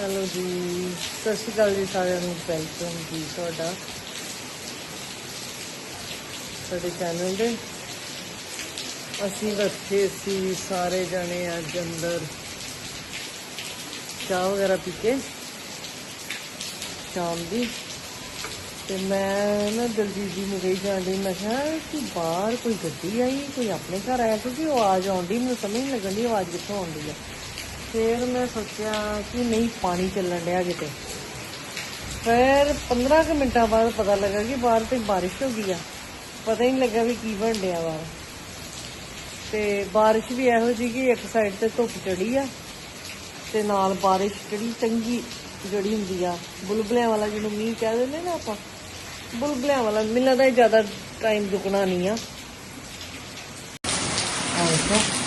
Hello ਜੀ, ਸਤਿ ਸ਼੍ਰੀ ਅਕਾਲ ਜੀ ਸਾਰਿਆਂ ਨੂੰ ਵੈਲਕਮ ਜੀ ਤੁਹਾਡਾ, ਸਾਡੇ ਚੈਨਲ ਦੇ। ਅਸੀਂ ਬੈਠੇ ਸੀ ਸਾਰੇ ਜਣੇ ਅੱਜ ਅੰਦਰ। ਚਾਹ ਵਗੈਰਾ ਪੀ ਕੇ, ਸ਼ਾਮ ਦੀ। ਤੇ ਮੈਂ ਨਾ ਦਲਜੀਤ ਜੀ ਨੂੰ ਕਹੀ ਜਾਂਦੀ ਮੈਂ ਕਿਹਾ ਕਿ ਬਾਹਰ ਕੋਈ ਗੱਡੀ ਆਈ, ਕੋਈ ਆਪਣੇ ਘਰ ਆਇਆ, ਕਿਉਂਕਿ ਆਵਾਜ਼ ਆਉਂਦੀ ਮੈਨੂੰ ਸਮਝ ਨਹੀਂ ਲੱਗਣ ਦੀ ਆਵਾਜ਼ ਕਿੱਥੋਂ ਆਉਂਦੀ ਹੈ ਫਿਰ ਮੈਂ ਸੋਚਿਆ ਕਿ ਨਹੀਂ, ਪਾਣੀ ਚੱਲਣ ਡਿਆ ਕਿਤੇ। ਫਿਰ 15 ਕੁ ਮਿੰਟਾਂ ਬਾਅਦ ਪਤਾ ਲੱਗਾ ਕਿ ਬਾਹਰ ਤੇ ਬਾਰਿਸ਼ ਹੋ ਗਈ ਆ। ਪਤਾ ਹੀ ਨਹੀਂ ਲੱਗਾ ਵੀ ਕੀ ਬਣ ਡਿਆ ਬਾਹਰ ਤੇ ਬਾਰਿਸ਼ ਵੀ ਇਹੋ ਜਿਹੀ ਕਿ ਇੱਕ ਸਾਈਡ ਤੇ ਧੁੱਪ ਚੜੀ ਆ ਤੇ ਨਾਲ ਬਾਰਿਸ਼ ਜਿਹੜੀ ਚੰਗੀ ਜਿਹੜੀ ਹੁੰਦੀ ਆ, ਬੁਲਬਲਿਆਂ ਵਾਲਾ ਜਿਹਨੂੰ ਮੀਂਹ ਕਹਿ ਦਿੰਦੇ ਨਾ ਆਪਾਂ, ਬੁਲਬਲਿਆਂ ਵਾਲਾ, ਮੈਨੂੰ ਲੱਗਦਾ ਜ਼ਿਆਦਾ ਟਾਈਮ ਰੁਕਣਾ ਨਹੀਂ ਆ। ਆਹ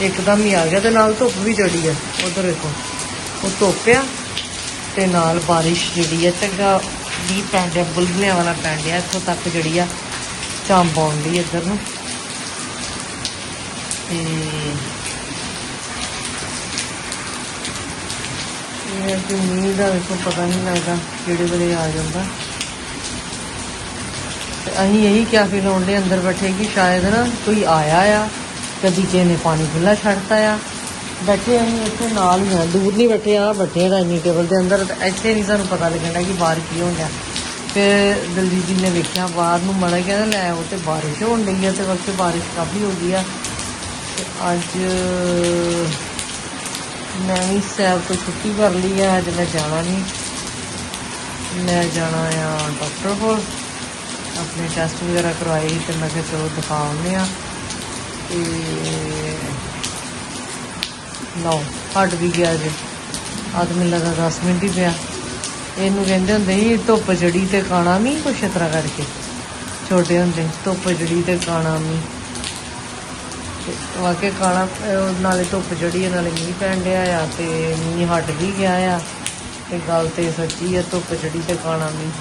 ਇੱਕਦਮ ਹੀ ਆ ਗਿਆ ਤੇ ਨਾਲ ਧੁੱਪ ਵੀ ਚੜੀ ਆ ਉਧਰ ਦੇਖੋ। ਉਹ ਧੁੱਪ ਆ ਤੇ ਨਾਲ ਬਾਰਿਸ਼ ਜਿਹੜੀ ਆ ਚੰਗਾ ਵੀ ਪੈਂਦਿਆ ਬੁਲਬੁਲਿਆਂ ਵਾਲਾ ਪੈਂਦਿਆ ਇੱਥੋਂ ਤੱਕ ਜਿਹੜੀ ਆ ਚਾਂਬ ਆਉਂਦੀ ਇੱਧਰ ਨੂੰ। ਤੇ ਇਹ ਕਿ ਮੀਂਹ ਦਾ ਵੇਖੋ ਪਤਾ ਨਹੀਂ ਲੱਗਦਾ ਕਿਹੜੇ ਵੇਲੇ ਆ ਜਾਂਦਾ। ਅਸੀਂ ਇਹੀ ਕਿਆ ਫਿਰ ਲਾਉਂਦੇ ਅੰਦਰ ਬੈਠੇ ਕਿ ਸ਼ਾਇਦ ਨਾ ਕੋਈ ਆਇਆ ਆ ਕਦੀ ਕਿਸੇ ਨੇ ਪਾਣੀ ਖੁੱਲਾ ਛੱਡਤਾ ਆ। ਬੈਠੇ ਅਸੀਂ ਇੱਥੇ ਨਾਲ ਹੀ ਆ, ਦੂਰ ਨਹੀਂ ਬੈਠੇ ਆ ਬੈਠੇ ਆ ਡਾਈਨਿੰਗ ਟੇਬਲ ਦੇ ਅੰਦਰ। ਇੱਥੇ ਨਹੀਂ ਸਾਨੂੰ ਪਤਾ ਲੱਗਣਾ ਕਿ ਬਾਹਰ ਕੀ ਹੋਣ ਡਿਆ। ਫਿਰ ਦਲਜੀਤ ਜੀ ਨੇ ਵੇਖਿਆ, ਬਾਹਰ ਨੂੰ ਮੜਾ ਕਹਿੰਦਾ ਲੈ ਉਹ ਤੇ ਬਾਰਿਸ਼ ਹੋਣ ਡਈ ਆ ਤੇ ਵਕਤ ਬਾਰਿਸ਼ ਕਾਫੀ ਹੋ ਗਈ ਆ। ਤੇ ਅੱਜ ਮੈਂ ਵੀ ਸੈਰ ਤੋਂ ਛੁੱਟੀ ਕਰ ਲਈ ਆ, ਅੱਜ ਮੈਂ ਜਾਣਾ ਨਹੀਂ। ਮੈਂ ਜਾਣਾ ਆ ਡਾਕਟਰ ਕੋਲ। ਆਪਣੇ ਟੈਸਟ ਵਗੈਰਾ ਕਰਵਾਏ ਸੀ ਤੇ ਮੈਂ ਕਿਹਾ ਚਲੋ ਦਿਖਾਉਂਦੇ ਆ। ਤੇ ਲਓ, ਹਟ ਵੀ ਗਿਆ ਜੇ ਆਦਮੀ ਮੈਨੂੰ ਲੱਗਾ 10 ਮਿੰਟ ਹੀ ਪਿਆ। ਇਹਨੂੰ ਕਹਿੰਦੇ ਹੁੰਦੇ ਸੀ, ਧੁੱਪ ਜੜੀ ਤੇ ਖਾਣਾ ਵੀ ਕੁਛ ਇਸ ਤਰ੍ਹਾਂ ਕਰਕੇ। ਛੋਟੇ ਹੁੰਦੇ ਧੁੱਪ ਜੜੀ ਤੇ ਖਾਣਾ ਵੀ ਤੇ ਵਾਕਿਆ ਕਾਣਾ ਨਾਲੇ ਧੁੱਪ ਜੜੀ ਹੈ, ਨਾਲੇ ਮੀਂਹ ਪੈਣ ਡਿਆ ਆ ਤੇ ਮੀਂਹ ਹਟ ਵੀ ਗਿਆ ਆ। ਤੇ ਗੱਲ ਤੇ ਸੱਚੀ ਆ ਧੁੱਪ ਜੜੀ ਤੇ ਕਾਣਾ ਮੀਂਹ।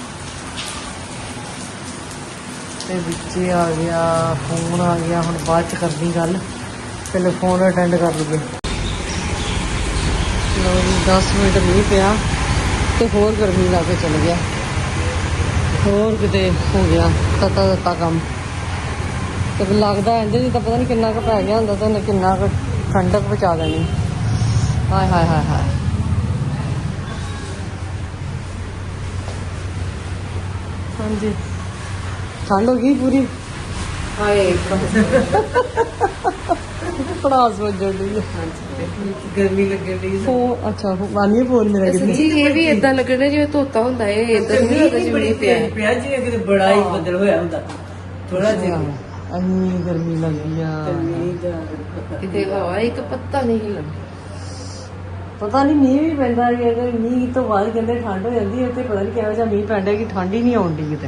ਤੇ ਵਿੱਚ ਆ ਗਿਆ ਫੋਨ ਆ ਗਿਆ, ਹੁਣ ਬਾਅਦ ਚ ਕਰਦੀ ਗੱਲ, ਪਹਿਲੇ ਫੋਨ ਅਟੈਂਡ ਕਰ ਲਈਏ। ਲੋ 10 ਮਿੰਟ ਮੀਂਹ ਪਿਆ ਤੇ ਹੋਰ ਗਰਮੀ ਲਾ ਕੇ ਚਲ ਗਿਆ। ਹੋਰ ਕਿਤੇ ਹੋ ਗਿਆ, ਤਤਾ ਤਤਾ ਕੰਮ। ਤੇ ਲੱਗਦਾ ਇੰਜ ਨਹੀਂ ਤਾਂ ਪਤਾ ਨਹੀਂ ਕਿੰਨਾ ਕੁ ਪੈ ਗਿਆ ਹੁੰਦਾ ਤਾਂ ਕਿੰਨਾ ਕੁ ਠੰਡਕ ਪਹੁੰਚਾ ਦੇਣੀ। ਹਾਏ ਹਾਏ ਹਾਏ ਹਾਏ। ਹਾਂਜੀ। ਠੰਡ ਹੋ ਗਈ ਪੂਰੀ। ਹਾਏ ਪੜਾਸ ਵੱਜਣ ਦੀ ਗਰਮੀ ਲੱਗਣ ਦੀ ਉਹ ਅੱਛਾ ਵਾਨੀ ਫੋਨ ਮੇਰਾ ਕਿਤੇ ਜੀ ਇਹ ਵੀ ਇਦਾਂ ਲੱਗਣਾ ਜਿਵੇਂ ਧੋਤਾ ਹੁੰਦਾ ਇਹ ਇਦਾਂ ਨਹੀਂ ਲੱਗਦਾ ਜਿਵੇਂ ਪਿਆ। ਪਿਆ ਜੀ ਕਿਤੇ ਬੜਾ ਹੀ ਬੱਦਲ ਹੋਇਆ ਹੁੰਦਾ। ਥੋੜਾ ਜਿਹਾ। ਅੰਨੀ ਗਰਮੀ ਲੱਗੀ ਆ। ਕਿਤੇ ਹਵਾ ਇੱਕ ਪੱਤਾ ਨਹੀਂ ਹਿਲਦਾ ਪਤਾ ਨਹੀਂ ਮੀਂਹ ਵੀ ਪੈਂਦਾ ਹੈ ਅਗਰ ਮੀਂਹ ਤੋਂ ਬਾਅਦ ਕਹਿੰਦੇ ਠੰਡ ਹੋ ਜਾਂਦੀ ਹੈ ਤੇ ਪਤਾ ਨਹੀਂ ਕਿਹੋ ਜਿਹਾ ਮੀਂਹ ਪੈਂਦਾ ਕਿ ਠੰਡ ਹੀ ਨਹੀਂ ਆਉਂਦੀ ਕਿਤੇ।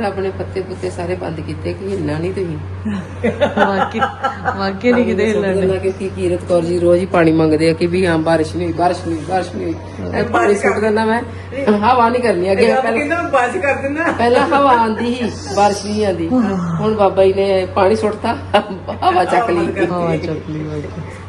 ਰੱਬ ਨੇ ਪੱਤੇ ਪੁੱਤੇ ਸਾਰੇ ਬੰਦ ਕੀਤੇ ਕਿ ਹਿੱਲਣਾ ਨਹੀਂ ਤੁਸੀਂ। ਵਾਕਈ ਵਾਕਈ ਨਹੀਂ ਕਿਤੇ ਹਿੱਲਣ ਲੱਗਦਾ ਕਿ ਕੀ ਕੀਰਤ ਕੌਰ ਜੀ ਰੋਜ਼ ਹੀ ਪਾਣੀ ਮੰਗਦੇ ਆ ਕਿ ਵੀ ਹਾਂ ਬਾਰਿਸ਼ ਨਹੀਂ ਹੋਈ ਬਾਰਿਸ਼ ਨਹੀਂ ਹੋਈ ਬਾਰਿਸ਼ ਨਹੀਂ ਹੋਈ। ਇਹ ਪਾਣੀ ਸੁੱਟ ਦਿੰਦਾ ਮੈਂ। ਹਵਾ ਨਹੀਂ ਕਰਨੀ ਅੱਗੇ ਪਹਿਲਾਂ ਕਹਿੰਦਾ ਮੈਂ ਬਾਜ ਕਰ ਦਿੰਦਾ। ਪਹਿਲਾਂ ਹਵਾ ਆਂਦੀ ਸੀ ਬਾਰਿਸ਼ ਨਹੀਂ ਆਂਦੀ। ਹੁਣ ਬਾਬਾ ਜੀ ਨੇ ਪਾਣੀ ਸੁੱਟਤਾ ਹਵਾ ਚੱਕ ਲਈ। ਹਾਂ ਚੱਕਲੀ ਵਾਕਈ।